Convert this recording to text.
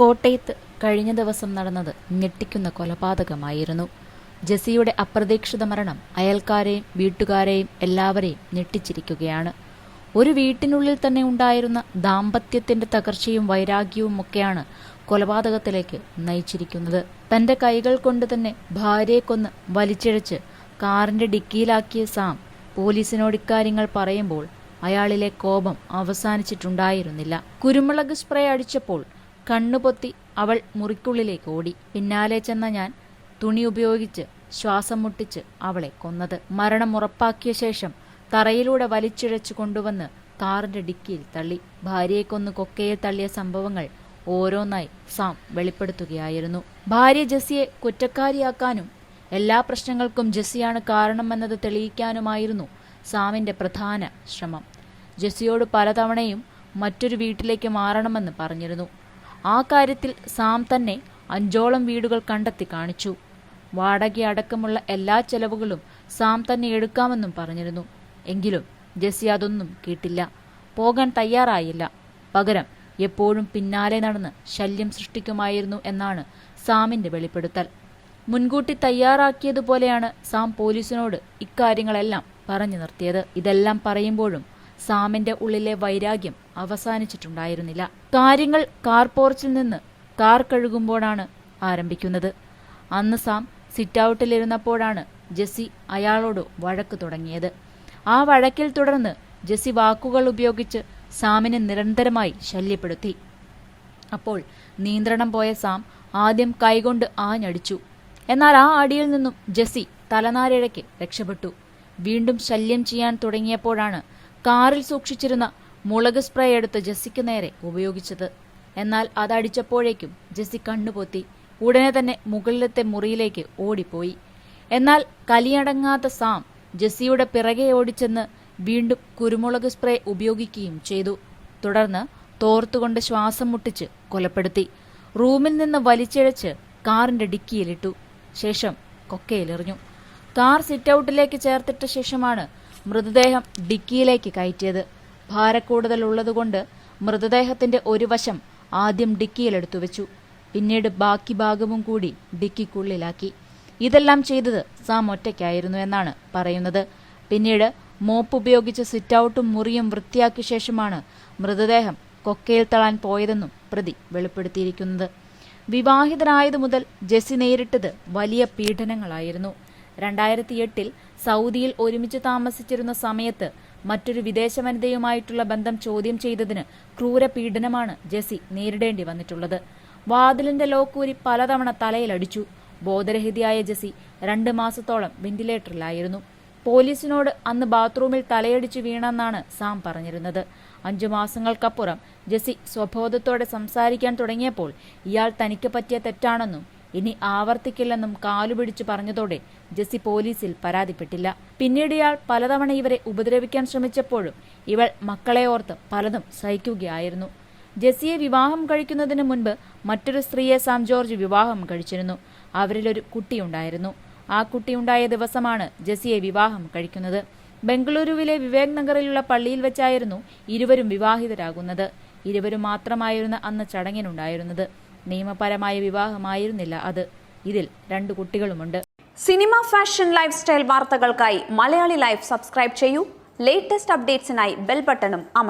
കോട്ടയത്ത് കഴിഞ്ഞ ദിവസം നടന്നത് ഞെട്ടിക്കുന്ന കൊലപാതകമായിരുന്നു. ജെസിയുടെ അപ്രതീക്ഷിത മരണം അയൽക്കാരെയും വീട്ടുകാരെയും എല്ലാവരെയും ഞെട്ടിച്ചിരിക്കുകയാണ്. ഒരു വീട്ടിനുള്ളിൽ തന്നെ ഉണ്ടായിരുന്ന ദാമ്പത്യത്തിന്റെ തകർച്ചയും വൈരാഗ്യവും ഒക്കെയാണ് കൊലപാതകത്തിലേക്ക് നയിച്ചിരിക്കുന്നത്. തന്റെ കൈകൾ കൊണ്ട് തന്നെ ഭാര്യയെ കൊന്ന് വലിച്ചിഴച്ച് കാറിന്റെ ഡിക്കിയിലാക്കിയ സാം പോലീസിനോട് ഇക്കാര്യങ്ങൾ പറയുമ്പോൾ അയാളിലെ കോപം അവസാനിച്ചിട്ടുണ്ടായിരുന്നില്ല. കുരുമുളക് സ്പ്രേ അടിച്ചപ്പോൾ കണ്ണുപൊത്തി അവൾ മുറിക്കുള്ളിലേക്ക് ഓടി. പിന്നാലെ ചെന്ന ഞാൻ തുണി ഉപയോഗിച്ച് ശ്വാസം മുട്ടിച്ച് അവളെ കൊന്നത്. മരണം ഉറപ്പാക്കിയ ശേഷം തറയിലൂടെ വലിച്ചിഴച്ചു കൊണ്ടുവന്ന് കാറിന്റെ ഡിക്കിയിൽ തള്ളി. ഭാര്യയെ കൊന്ന് കൊക്കയിൽ തള്ളിയ സംഭവങ്ങൾ ഓരോന്നായി സാം വെളിപ്പെടുത്തുകയായിരുന്നു. ഭാര്യ ജെസ്സിയെ കുറ്റക്കാരിയാക്കാനും എല്ലാ പ്രശ്നങ്ങൾക്കും ജെസ്സിയാണ് കാരണമെന്നത് തെളിയിക്കാനുമായിരുന്നു സാമിന്റെ പ്രധാന ശ്രമം. ജെസ്സിയോട് പലതവണയും മറ്റൊരു വീട്ടിലേക്ക് മാറണമെന്ന് പറഞ്ഞിരുന്നു. ആ കാര്യത്തിൽ സാം തന്നെ അഞ്ചോളം വീടുകൾ കണ്ടെത്തി കാണിച്ചു. വാടക അടക്കമുള്ള എല്ലാ ചെലവുകളും സാം തന്നെ എടുക്കാമെന്നും പറഞ്ഞിരുന്നു. എങ്കിലും ജെസ്സി അതൊന്നും കേട്ടില്ല. പോകാൻ തയ്യാറായില്ല. പകരം എപ്പോഴും പിന്നാലെ നടന്ന് ശല്യം സൃഷ്ടിക്കുമായിരുന്നു എന്നാണ് സാമിന്റെ വെളിപ്പെടുത്തൽ. മുൻകൂട്ടി തയ്യാറാക്കിയതുപോലെയാണ് സാം പോലീസിനോട് ഇക്കാര്യങ്ങളെല്ലാം പറഞ്ഞു നിർത്തിയത്. ഇതെല്ലാം പറയുമ്പോഴും സാമിന്റെ ഉള്ളിലെ വൈരാഗ്യം അവസാനിച്ചിട്ടുണ്ടായിരുന്നില്ല. കാര്യങ്ങൾ കാർ പോർച്ചിൽ നിന്ന് കാർ കഴുകുമ്പോഴാണ് ആരംഭിക്കുന്നത്. അന്ന് സാം സിറ്റൗട്ടിലിരുന്നപ്പോഴാണ് ജെസ്സി അയാളോട് വഴക്ക് തുടങ്ങിയത്. ആ വഴക്കിൽ തുടർന്ന് ജെസ്സി വാക്കുകൾ ഉപയോഗിച്ച് സാമിനെ നിരന്തരമായി ശല്യപ്പെടുത്തി. അപ്പോൾ നിയന്ത്രണം പോയ സാം ആദ്യം കൈകൊണ്ട് ആഞ്ഞടിച്ചു. എന്നാൽ ആ അടിയിൽ നിന്നും ജെസ്സി തലനാരിഴയ്ക്ക് രക്ഷപ്പെട്ടു. വീണ്ടും ശല്യം ചെയ്യാൻ തുടങ്ങിയപ്പോഴാണ് കാറിൽ സൂക്ഷിച്ചിരുന്ന മുളക് സ്പ്രേ എടുത്ത് ജെസ്സിക്ക് നേരെ ഉപയോഗിച്ചത്. എന്നാൽ അതടിച്ചപ്പോഴേക്കും ജെസ്സി കണ്ണുപൊത്തി ഉടനെ തന്നെ മുകളിലത്തെ മുറിയിലേക്ക് ഓടിപ്പോയി. എന്നാൽ കലിയടങ്ങാത്ത സാം ജെസ്സിയുടെ പിറകെ ഓടിച്ചെന്ന് വീണ്ടും കുരുമുളക് സ്പ്രേ ഉപയോഗിക്കുകയും ചെയ്തു. തുടർന്ന് തോർത്തുകൊണ്ട് ശ്വാസം മുട്ടിച്ച് കൊലപ്പെടുത്തി. റൂമിൽ നിന്ന് വലിച്ചിഴച്ച് കാറിന്റെ ഡിക്കിയിലിട്ടു. ശേഷം കൊക്കയിലെറിഞ്ഞു. കാർ സിറ്റൌട്ടിലേക്ക് ചേർത്തിട്ട ശേഷമാണ് മൃതദേഹം ഡിക്കിയിലേക്ക് കയറ്റിയത്. ഭാരക്കൂടുതൽ ഉള്ളതുകൊണ്ട് മൃതദേഹത്തിന്റെ ഒരു വശം ആദ്യം ഡിക്കിയിലെടുത്തു വെച്ചു. പിന്നീട് ബാക്കി ഭാഗവും കൂടി ഡിക്കിക്കുള്ളിലാക്കി. ഇതെല്ലാം ചെയ്തത് സാം ഒറ്റയ്ക്കായിരുന്നു എന്നാണ് പറയുന്നത്. പിന്നീട് മോപ്പ് ഉപയോഗിച്ച് സിറ്റൌട്ടും മുറിയും വൃത്തിയാക്കിയ ശേഷമാണ് മൃതദേഹം കൊക്കയിൽ തളാൻ പോയതെന്നും പ്രതി വെളിപ്പെടുത്തിയിരിക്കുന്നത്. വിവാഹിതനായതു മുതൽ ജെസി നേരിട്ടത് വലിയ പീഡനങ്ങളായിരുന്നു. രണ്ടായിരത്തി എട്ടിൽ സൗദിയിൽ ഒരുമിച്ച് താമസിച്ചിരുന്ന സമയത്ത് മറ്റൊരു വിദേശ വനിതയുമായിട്ടുള്ള ബന്ധം ചോദ്യം ചെയ്തതിന് ക്രൂര പീഡനമാണ് ജെസി നേരിടേണ്ടി വന്നിട്ടുള്ളത്. വാതിലിന്റെ ലോക്കൂരി പലതവണ തലയിലടിച്ചു. ബോധരഹിതയായ ജെസി രണ്ട് മാസത്തോളം വെന്റിലേറ്ററിലായിരുന്നു. പോലീസിനോട് അന്ന് ബാത്റൂമിൽ തലയടിച്ച് വീണെന്നാണ് സാം പറഞ്ഞിരുന്നത്. അഞ്ചു മാസങ്ങൾക്കപ്പുറം ജെസി സ്വബോധത്തോടെ സംസാരിക്കാൻ തുടങ്ങിയപ്പോൾ ഇയാൾ തനിക്ക് പറ്റിയ തെറ്റാണെന്നും ഇനി ആവർത്തിക്കില്ലെന്നും കാലുപിടിച്ചു പറഞ്ഞതോടെ ജെസ്സി പോലീസിൽ പരാതിപ്പെട്ടില്ല. പിന്നീട് ഇയാൾ പലതവണ ഇവരെ ഉപദ്രവിക്കാൻ ശ്രമിച്ചപ്പോഴും ഇവൾ മക്കളെ ഓർത്ത് പലതും സഹിക്കുകയായിരുന്നു. ജെസ്സിയെ വിവാഹം കഴിക്കുന്നതിന് മുൻപ് മറ്റൊരു സ്ത്രീയെ സാം ജോർജ് വിവാഹം കഴിച്ചിരുന്നു. അവരിലൊരു കുട്ടിയുണ്ടായിരുന്നു. ആ കുട്ടിയുണ്ടായ ദിവസമാണ് ജെസ്സിയെ വിവാഹം കഴിക്കുന്നത്. ബംഗളൂരുവിലെ വിവേക് നഗറിലുള്ള പള്ളിയിൽ വെച്ചായിരുന്നു ഇരുവരും വിവാഹിതരാകുന്നത്. ഇരുവരും മാത്രമായിരുന്ന അന്ന് ചടങ്ങിനുണ്ടായിരുന്നത്. നിയമപരമായ വിവാഹമായിരുന്നില്ല അത്. ഇതിൽ രണ്ട് കുട്ടികളുമുണ്ട്. സിനിമ ഫാഷൻ ലൈഫ് സ്റ്റൈൽ വാർത്തകൾക്കായി മലയാളി ലൈഫ് സബ്സ്ക്രൈബ് ചെയ്യൂ. ലേറ്റസ്റ്റ് അപ്ഡേറ്റ്സിനായി ബെൽ ബട്ടണും അമർ